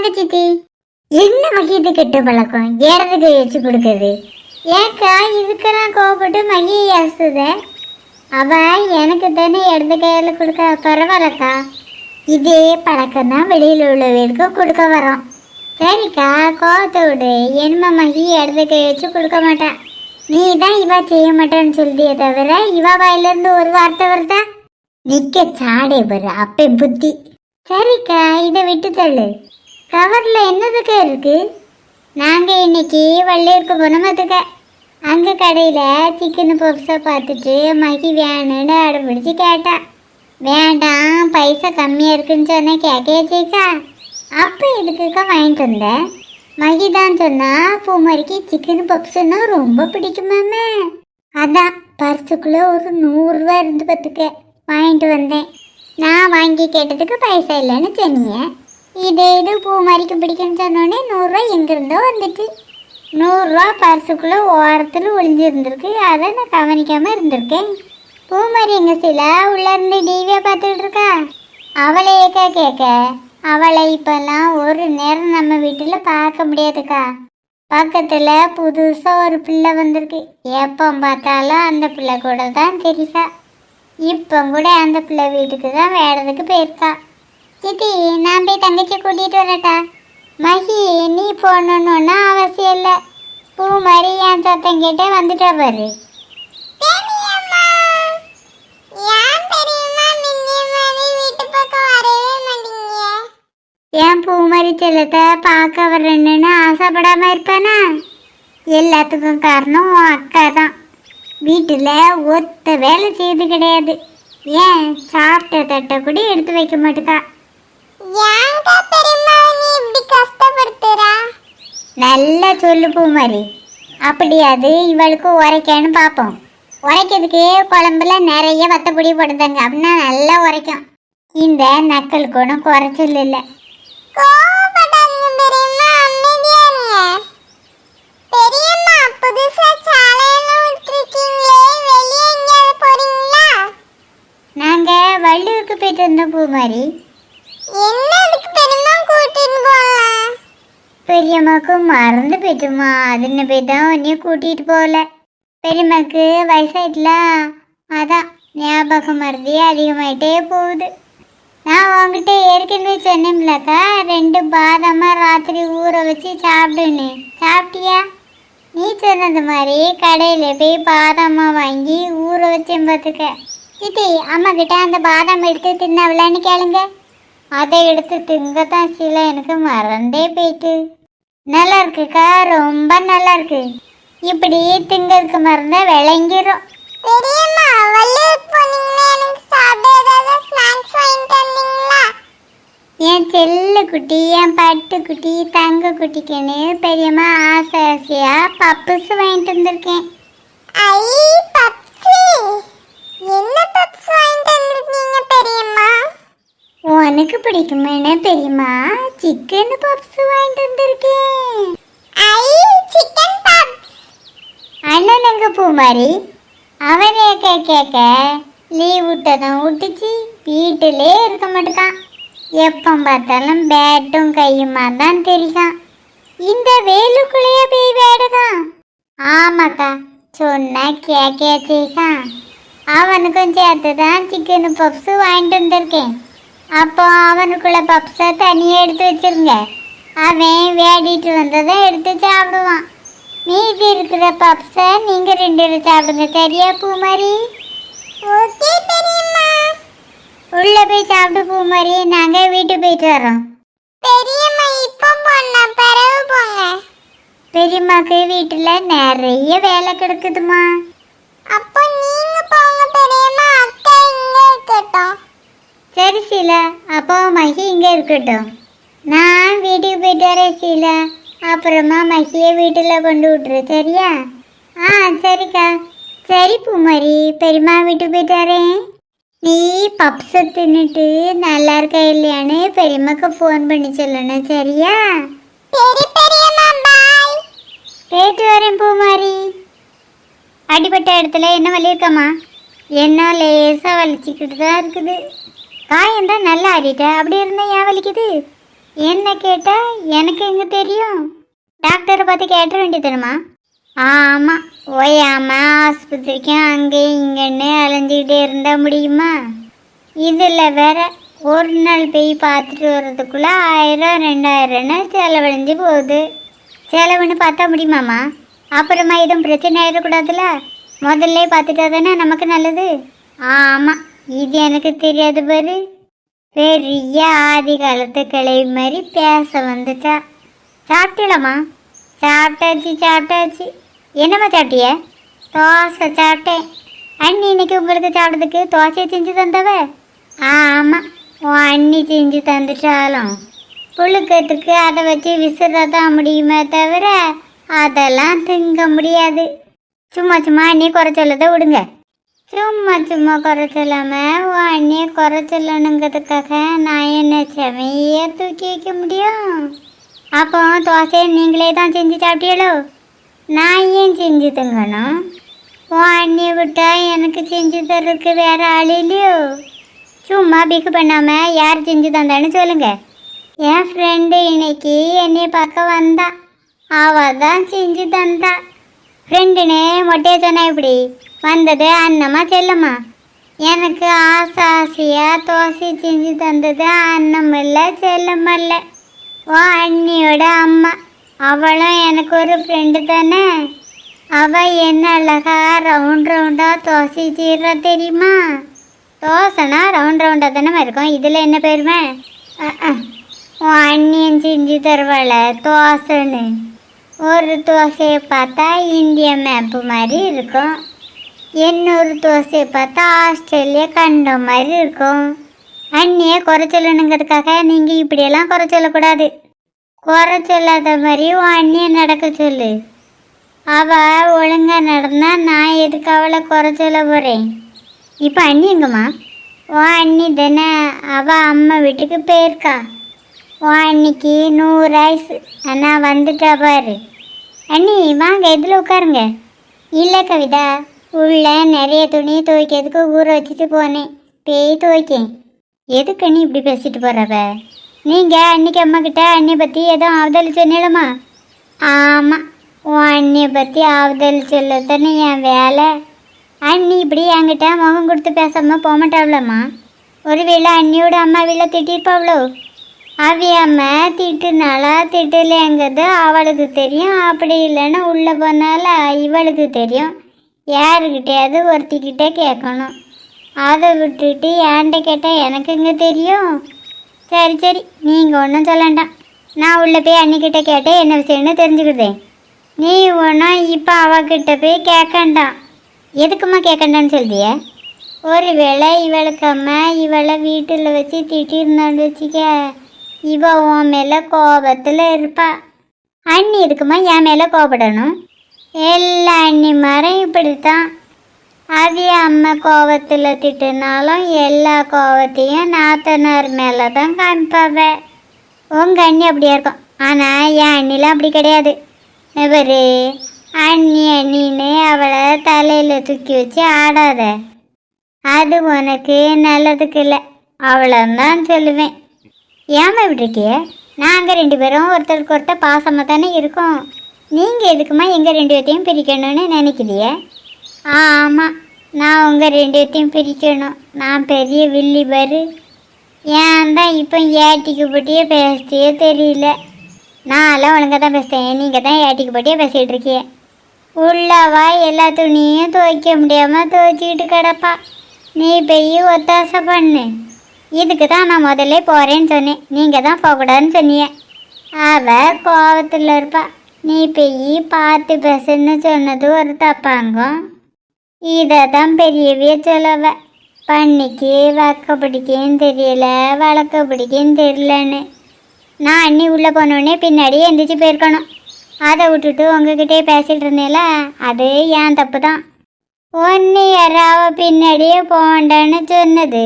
இந்தாங்க சித்தி? என்ன மகிது கெட்ட பழக்கம்? ஏறதுக்கு வச்சு கொடுக்குது. ஏக்கா இதுக்கெல்லாம் கோவப்பட்டு மகியை ஏசுத அவ எனக்கு தானே இடது கையில் கொடுக்க பரவாயில்லக்கா. இதே பழக்கம் தான் வெளியில் உள்ளவர்களுக்கு கொடுக்க வரோம். சரிக்கா கோவத்தை விடு. என்னமோ மகி இடது கை வச்சு கொடுக்க மாட்டேன். நீ தான் இவா செய்ய மாட்டேன்னு சொல்லியே தவிர இவா வாயிலிருந்து ஒரு வார்த்தை வருதா? நிக்க சாடே பாரு அப்பே புத்தி. சரிக்கா இதை விட்டு தள்ளு. கவரில் என்னதுக்கா இருக்கு? நாங்கள் இன்னைக்கு வள்ளியூருக்கு போனோம் அதுக்க அங்க கடையில் சிக்கன் பப்ஸை பார்த்துட்டு மகி வேணும்னு அடம்பிடிச்சு கேட்டா. வேண்டாம் பைசா கம்மியாக இருக்குன்னு சொன்னேன் கேட்கேச்சேக்கா அப்போ எதுக்குக்கா வாங்கிட்டு வந்தேன் மகி தான் சொன்னா பூமரிக்கு சிக்கன் பப்ஸ்னா ரொம்ப பிடிக்குமாமே. அதான் பர்சுக்குள்ளே ஒரு நூறுரூவா இருந்து பார்த்துக்க. வாங்கிட்டு வந்தேன். நான் வாங்கி கேட்டதுக்கு பைசா இல்லைன்னு சொன்னீங்க இதே இது பூமாரிக்கு பிடிக்குன்னு சொன்னோடனே நூறுரூவா எங்கேருந்தோ வந்துட்டு. நூறுரூவா பர்சுக்குள்ளே ஓரத்தில் ஒளிஞ்சிருந்துருக்கு. அதை நான் கவனிக்காமல் இருந்திருக்கேன். பூமாரி எங்க சில உள்ள இருந்து டிவியை பார்த்துட்டு இருக்கா? அவளை ஏக்கா கேட்க அவளை இப்போல்லாம் ஒரு நேரம் நம்ம வீட்டில் பார்க்க முடியாதுக்கா. பக்கத்தில் புதுசாக ஒரு பிள்ளை வந்திருக்கு. எப்போ பார்த்தாலும் அந்த பிள்ளை கூட தான் தெரியுதா? இப்போ கூட அந்த பிள்ளை வீட்டுக்கு தான் வேறதுக்கு போயிருக்கா. சித்தி நான் போய் தங்கச்சி கூட்டிகிட்டு வரட்டா மகி நீ போகணுன்னு அவசியம் இல்லை. பூ மாதிரி என் சத்தம் கேட்டே வந்துட்டா பாரு. ஏன் பூமரி செல்லத்தை பார்க்க வரணுன்னு ஆசைப்படாம இருப்பானா? எல்லாத்துக்கும் காரணம் அக்கா தான். வீட்டில் ஒத்த வேலை செய்து கிடையாது. ஏன் சாப்பிட்ட தட்டை கூட எடுத்து வைக்க மாட்டேக்கா நல்லா சொல்லு பூமாரி. அப்படி அது இவளுக்கு உரைக்கான்னு பார்ப்போம் உரைக்கிறதுக்கு குழம்புல நிறைய வத்தப்பொடி போடுதாங்க. அப்படின்னா நல்லா உரைக்கும். இந்த நக்கல் குணம் குறைச்சல் இல்லை. நாங்க வள்ளியூருக்கு போயிட்டு இருந்தோம் பூமாரி. பெரியம்மாக்கு மறந்து போயிட்டுமா. அதுன்னு போய் தான் உன்னையும் கூட்டிகிட்டு போகல. பெரியம்மாக்கு வயசாயிட்டுல. அதான் ஞாபகம் மருதி அதிகமாயிட்டே போகுது. நான் உங்ககிட்ட ஏற்கனவே சொன்னேன்லக்கா ரெண்டு பாதாமாக ராத்திரி ஊற வச்சு சாப்பிடுன்னு. சாப்பிட்டியா? நீ சொன்னது மாதிரி கடையில் போய் பாதாமா வாங்கி ஊற வச்சேன் பார்த்துக்க சித்தி அம்மா கிட்ட அந்த பாதாம் எடுத்து தின்னவளான்னு கேளுங்க. அதை எடுத்து திங்க தான் சில எனக்கு மறந்தே போயிட்டு. நல்லா இருக்குக்கா ரொம்ப நல்லா இருக்கு இப்படி திங்கிறதுக்கு மறந்தா விளங்கிரும். பெரியம்மா வள்ளியூர் போனீங்கன்னா எனக்கு சாப்பிட ஏதாவது ஸ்நாக்ஸ் வாங்கி தந்தீங்களா? என் செல்ல குட்டி என் பட்டு குட்டி தங்க குட்டிக்குன்னு பெரியம்மா ஆசை ஆசையா பப்புஸ் வாங்கிட்டு வந்திருக்கேன். ஐ பப்ஸு என்ன பப்ஸ் வாங்கி தந்திருக்கீங்க பெரியம்மா உனக்கு பிடிக்குமேனு பெரியம்மா சிக்கன் பப்ஸ் வாங்கிட்டு வந்திருக்கேன். ஐ சிக்கன் பப்ஸ் அண்ணன் எங்க பூமாரி? அவன் கேட்க கேட்க லீவ் விட்டதும் விட்டுச்சு. வீட்டிலே இருக்க மாட்டேக்கான் எப்போ பார்த்தாலும் பேட்டும் கையுமா தான் தெரியும். இந்த வேலுக்குள்ளேயே போய் வேடுதான் ஆமாக்கா சொன்னா கேட்காச்சேக்கான் அவனுக்கும் சேர்த்து தான் சிக்கன் பப்ஸ் வாங்கிட்டு வந்திருக்கேன். அப்போ அவனுக்குள்ள பப்ஸை தனியாக எடுத்து வச்சிருங்க. அவன் வேடிட்டு வந்ததை எடுத்து சாப்பிடுவான். மீதி இருக்கிற பப்ஸை நீங்கள் ரெண்டு பேரும் சாப்பிடுங்க. சரியா பூமாரி? ஓகே பெரியம்மா. உள்ள போய் சாப்பிட்டு பூமாரி. நாங்கள் வீட்டுக்கு போயிட்டு வரோம் பெரியம்மா இப்போ போனா பிறகு போங்க. பெரியம்மாக்கு வீட்டுல நிறைய வேலை கிடக்குதுமா அப்போ நீங்க போங்க பெரியம்மா. அக்கா இங்க இருக்கட்டும். சரி சீலா அப்போ மகி இங்க இருக்கட்டும். நான் வீட்டுக்கு போயிட்டு வரேன் சீலா. அப்புறமா மகியை வீட்டில் கொண்டு விட்டுரு சரியா? ஆ சரிக்கா. சரி பூமாரி பெரியம்மா வீட்டுக்கு போயிட்டு வரேன். நீ பப்ஸை தின்னுட்டு நல்லா இருக்கா இல்லையான்னு பெரியம்மாக்கு ஃபோன் பண்ணி சொல்லணும் சரியா? போயிட்டு வரேன் பூமாரி. அடிபட்ட இடத்துல என்ன வலி இருக்காம்மா என்ன லேசாக வலிச்சிக்கிட்டு தான் இருக்குது. காயம் தான் நல்லா ஆறிட்ட அப்படி இருந்தால் ஏன் வலிக்குது? என்ன கேட்டா எனக்கு எங்க தெரியும்? டாக்டரை பார்த்து கேட்ட வேண்டியதுமா ஆமாம் ஓயாம ஆஸ்பத்திரிக்கும் அங்கே இங்கன்னு அலைஞ்சிக்கிட்டே இருந்தா முடியுமா? இதில் வேற ஒரு நாள் போய் பார்த்துட்டு வர்றதுக்குள்ள ஆயிரம் ரெண்டாயிரம்னு செலவழிஞ்சு போகுது. செலவுன்னு பார்த்தா முடியுமாம்மா? அப்புறமா எதுவும் பிரச்சனை ஆயிடக்கூடாதுல்ல? முதல்ல பார்த்துட்டா தானே நமக்கு நல்லது? ஆமாம் இது எனக்கு தெரியாது பாரு. பெரிய ஆதி காலத்து கிளவி மாதிரி பேச வந்துட்டா. சாப்பிட்டலாமா சாப்பிட்டாச்சு சாப்பிட்டாச்சு. என்னம்மா சாப்பிட்டிய? தோசை சாப்பிட்டேன். அண்ணி இன்னைக்கு உங்களுக்கு சாப்பிட்றதுக்கு தோசையை செஞ்சு தந்தவ? ஆமாம் உன் அண்ணி செஞ்சு தந்துட்டாலும். புழுக்கத்துக்கு அதை வச்சு விசிறதான் முடியுமே தவிர அதெல்லாம் திங்க முடியாது. சும்மா சும்மா அண்ணி குறை சொல்லதை விடுங்க. சும்மா சும்மா குறை சொல்லாம உன் அண்ணியை நான் என்ன செமையா தூக்கி வைக்க முடியும். அப்போ தோசையை நீங்களே தான் செஞ்சு சாப்பிட்டீங்களோ? நான் ஏன் செஞ்சு தங்கணும்? உன் அண்ணியை விட்டா எனக்கு செஞ்சு தர்றதுக்கு வேற ஆள் இல்லையோ? சும்மா பிக்கு பண்ணாம யார் செஞ்சு தந்தான்னு சொல்லுங்க. என் ஃப்ரெண்டு இன்னைக்கு என்னை பார்க்க வந்தா. அவள் தான் செஞ்சு தந்தா. ஃப்ரெண்டுனே மொட்டையை சொன்னா இப்படி? வந்தது அண்ணம்மா செல்லம்மா. எனக்கு ஆசை ஆசையாக தோசை செஞ்சு தந்தது அண்ணம் இல்லை செல்லம்மா இல்லை ஓ அண்ணியோட அம்மா. அவளும் எனக்கு ஒரு ஃப்ரெண்டு தானே. அவள் என்ன அழகா ரவுண்ட் ரவுண்டாக தோசை சீர்றா தெரியுமா? தோசைனா ரவுண்ட் ரவுண்டாக தானே இருக்கும். இதில் என்ன பெருமை? உன் அண்ணியன் செஞ்சு தருவாள தோசைன்னு. ஒரு தோசையை பார்த்தா இந்திய மேப்பு மாதிரி இருக்கும். இன்னொரு தோசையை பார்த்தா ஆஸ்திரேலியா கண்டம் மாதிரி இருக்கும். அண்ணியை குறை சொல்லணுங்கிறதுக்காக நீங்கள் இப்படியெல்லாம் குறை சொல்லக்கூடாது. குறை சொல்லாத மாதிரி உன் அண்ணியை நடக்க சொல்லு. அவ ஒழுங்காக நடந்தா நான் எதுக்கு அவளை குறை சொல்ல போகிறேன் இப்போ அண்ணி எங்கம்மா? உன் அண்ணி தானே அவள் அம்மா வீட்டுக்கு போயிருக்கா. உன் அன்னைக்கு நூறு ஆயுசு அண்ணா வந்துட்டா பாரு. அண்ணி வாங்க இதில் உட்காருங்க. இல்லை கவிதா உள்ளே நிறைய துணி துவைக்கிறதுக்கு ஊற வச்சுட்டு போனேன். பேய் துவைக்கேன். எதுக்கு அண்ணி இப்படி பேசிட்டு போகிறவ நீங்கள் அன்னைக்கு அம்மா கிட்ட அண்ணியை பற்றி எதுவும் ஆவுதல் சொன்னிடமா ஆமாம் உன் அண்ணியை பற்றி ஆவுதல் சொல்ல தானே என் வேலை. அண்ணி இப்படி என்கிட்ட முகம் கொடுத்து பேசாமல் போக ஒரு ஒருவேளை அண்ணியோட அம்மா வீட்டில் திட்டிருப்பாவளோ? அவி அம்மா திட்டுனாலா திட்டலைங்கிறது அவளுக்கு தெரியும். அப்படி இல்லைன்னா உள்ளே போனால இவளுக்கு தெரியும். யாருக்கிட்டையாவது ஒருத்திக்கிட்ட கேட்கணும். அதை விட்டுட்டு ஏன்ட்ட கேட்டால் எனக்குங்க தெரியும். சரி சரி நீங்கள் ஒன்றும் சொல்லண்டாம் நான் உள்ளே போய் அண்ணிக்கிட்ட கேட்டேன் என்ன விஷயம்னு தெரிஞ்சுக்கிட்டேன் நீ ஒன்றும் இப்போ அவகிட்ட போய் கேட்கண்டாம் எதுக்கும்மா கேட்கண்டான்னு சொல்லிய ஒருவேளை இவளுக்கு அம்மா இவளை வீட்டில் வச்சு திட்டிருந்தான்னு வச்சுக்க இவ உன் மேலே கோபத்தில் இருப்பா. அண்ணி இருக்குமா என் மேலே கோபப்படணும்? எல்லா அண்ணி மரம் இப்படித்தான். அவிய அம்மா கோபத்தில் திட்டுனாலும் எல்லா கோபத்தையும் நாத்தனார் மேலே தான் காமிப்பாவ உங்கள் அண்ணி அப்படியா இருக்கும். ஆனால் என் அண்ணிலாம் அப்படி கிடையாது. இவரு அண்ணி அண்ணின்னு அவளை தலையில் தூக்கி வச்சு ஆடாத. அது உனக்கு நல்லதுக்கு இல்லை. அவ்வளோந்தான் சொல்லுவேன். ஏமா இப்படி இருக்கிய நாங்கள் ரெண்டு பேரும் ஒருத்தருக்கு ஒருத்தர் பாசமாக தானே இருக்கோம். நீங்கள் எதுக்குமா எங்கள் ரெண்டு பேர்த்தையும் பிரிக்கணும்னு ஆ ஆமாம் நான் உங்கள் ரெண்டு பேர்த்தையும் பிரிக்கணும். நான் பெரிய வில்லி பாரு. ஏன் தான் இப்போ ஏட்டிக்கு போட்டியே பேசியே தெரியல. நான்லாம் ஒழுங்காக தான் பேசுகிறேன் நீங்கள் தான் ஏட்டிக்கு போட்டியே பேசிகிட்டு இருக்கீங்க. உள்ளவா எல்லா துணியும் துவைக்க முடியாமல் துவைச்சிக்கிட்டு கிடப்பா. நீ போய் ஒத்தாசை பண்ணு. இதுக்கு தான் நான் முதல்ல போகிறேன்னு சொன்னேன். நீங்கள் தான் போகக்கூடாதுன்னு சொன்னீங்க. அவள் கோவத்தில் இருப்பா. நீ போய் பார்த்து பேசுன்னு சொன்னது ஒரு தப்பாங்கும். இதை தான் பெரியவே சொல்லவ. பண்ணிக்கு வக்க பிடிக்கன்னு தெரியல வளர்க்க பிடிக்கன்னு தெரியலன்னு. நான் அண்ணி உள்ளே போனோடனே பின்னாடியே எந்திரிச்சு போயிருக்கணும். அதை விட்டுட்டு உங்ககிட்டே பேசிகிட்டு இருந்தேல அது ஏன் தப்பு தான்? ஒன்று யாராவ பின்னாடியே போகண்டான்னு சொன்னது.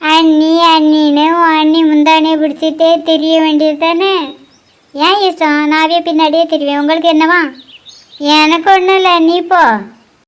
அண்ணி அண்ணின்னு அண்ணி முந்தானியை பிடிச்சிட்டே தெரிய வேண்டியது தானே? ஏன் இஷ்டம் நாவே பின்னாடியே தெரிவேன். உங்களுக்கு என்னவா? எனக்கு ஒன்றும் இல்லை. நீ போ.